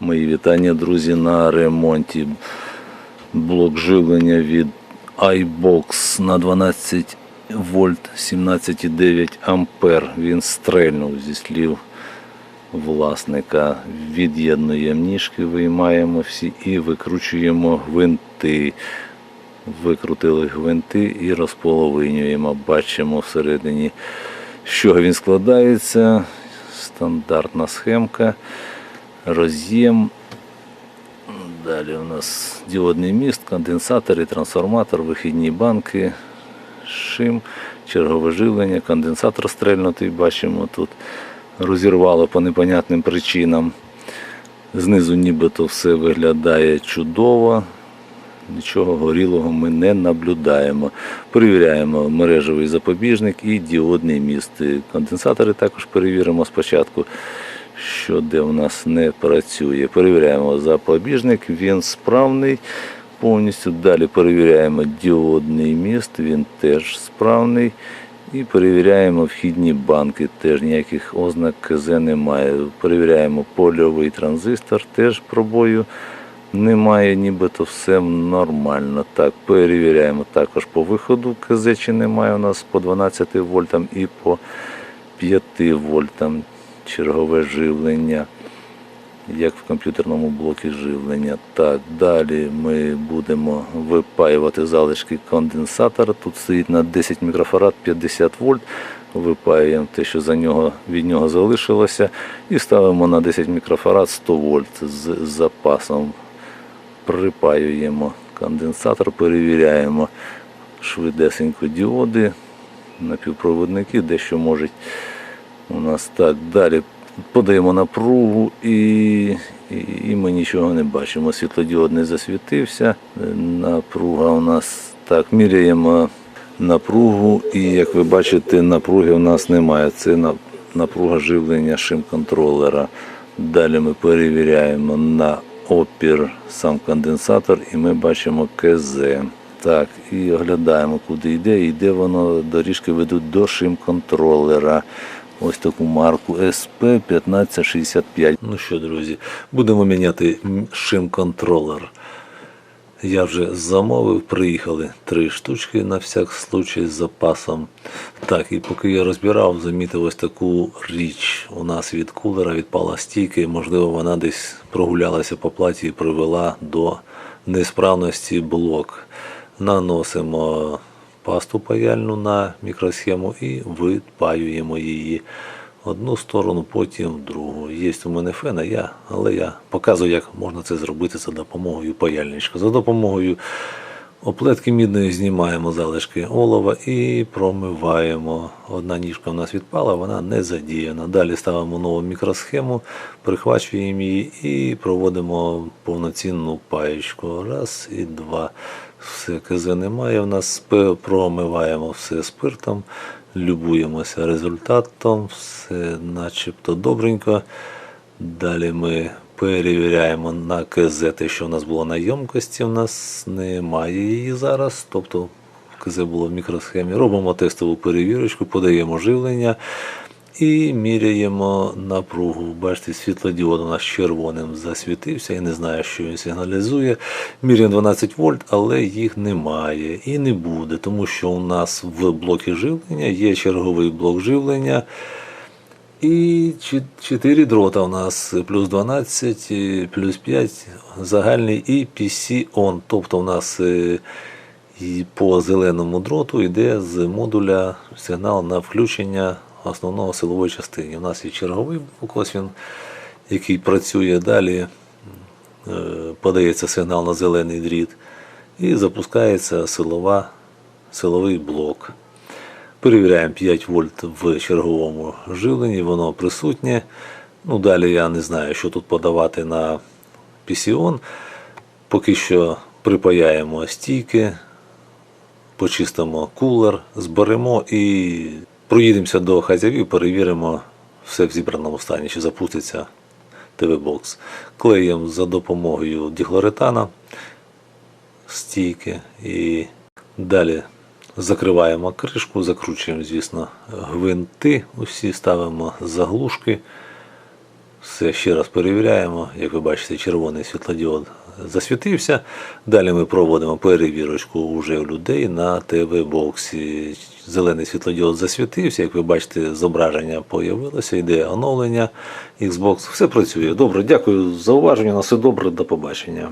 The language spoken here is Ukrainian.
Мої вітання, друзі, на ремонті. Блок живлення від iBox на 12 вольт 17,9 ампер. Він стрельнув зі слів власника. Від'єднуємо ніжки, виймаємо всі і викручуємо гвинти. Викрутили гвинти і розполовинюємо. Бачимо всередині, з чого він складається. Стандартна схемка. Роз'єм. Далі у нас діодний міст, конденсатори, трансформатор, вихідні банки, шим, чергове живлення, конденсатор стрельнутий, бачимо тут розірвало по непонятним причинам. Знизу нібито все виглядає чудово. Нічого горілого ми не наблюдаємо. Перевіряємо мережевий запобіжник і діодний міст. Конденсатори також перевіримо спочатку, що де в нас не працює. Перевіряємо запобіжник, він справний повністю. Далі перевіряємо діодний міст, він теж справний. І перевіряємо вхідні банки, теж ніяких ознак КЗ немає. Перевіряємо польовий транзистор, теж пробою немає, нібито все нормально. Так, перевіряємо також по виходу КЗ, чи немає у нас по 12 вольтам і по 5 вольтам чергове живлення, як в комп'ютерному блокі живлення. Так, далі ми будемо випаювати залишки конденсатора. Тут стоїть на 10 мікрофарад 50 вольт. Випаюємо те, що за нього, від нього залишилося, і ставимо на 10 мікрофарад 100 вольт з запасом припаюємо конденсатор, перевіряємо швидесенько діоди, напівпроводники, дещо можуть у нас так. Далі подаємо напругу і, і, і ми нічого не бачимо. Світлодіод не засвітився. Напруга у нас так, міряємо напругу, і як ви бачите, напруги у нас немає. Це напруга живлення шим-контролера. Далі ми перевіряємо на опір сам конденсатор і ми бачимо КЗ. Так, і оглядаємо, куди йде. Йде воно, доріжки ведуть до шим-контролера. Ось таку марку SP 1565. Ну що, друзі, будемо міняти шим-контролер. Я вже замовив, приїхали три штучки на всяк случай з запасом. Так, і поки я розбирав, замітив ось таку річ. У нас від кулера відпала стійки, можливо, вона десь прогулялася по платі і привела до несправності блок. Наносимо пасту паяльну на мікросхему і випаюємо її одну сторону, потім другу. Є у мене фена, я, але я показую, як можна це зробити за допомогою паяльничка. За допомогою оплетки мідної знімаємо залишки олова і промиваємо. Одна ніжка у нас відпала, вона не задіяна. Далі ставимо нову мікросхему, прихвачуємо її і проводимо повноцінну паєчку. Раз і два. Все КЗ немає. У нас промиваємо все спиртом, любуємося результатом, все начебто добренько. Далі ми перевіряємо на КЗ те, що у нас було на ємкості. У нас немає її зараз. Тобто КЗ було в мікросхемі. Робимо тестову перевірочку, подаємо живлення і міряємо напругу. Бачите, світлодіод у нас червоним засвітився. Я не знаю, що він сигналізує. Міряємо 12 вольт, але їх немає і не буде, тому що у нас в блокі живлення є черговий блок живлення. І 4 дрота у нас плюс 12, плюс 5 загальний і PC on. Тобто у нас е, і по зеленому дроту йде з модуля сигнал на включення основного силової частини. У нас є черговий блок, він, який працює далі. Е, Подається сигнал на зелений дріт і запускається силова, силовий блок. Перевіряємо 5 вольт в черговому живленні, воно присутнє. Ну, далі я не знаю, що тут подавати на PCON. Поки що припаяємо стійки, почистимо кулер, зберемо і проїдемося до хазяїв, перевіримо все в зібраному стані, чи запуститься ТВ-бокс. Клеїмо за допомогою діхлоретана стійки і далі закриваємо кришку, закручуємо, звісно, гвинти, усі ставимо заглушки. Все ще раз перевіряємо. Як ви бачите, червоний світлодіод засвітився. Далі ми проводимо перевірочку вже у людей на ТВ-боксі. Зелений світлодіод засвітився. Як ви бачите, зображення появилося, йде оновлення Xbox. Все працює. Добре, дякую за уваження. На все добре, до побачення.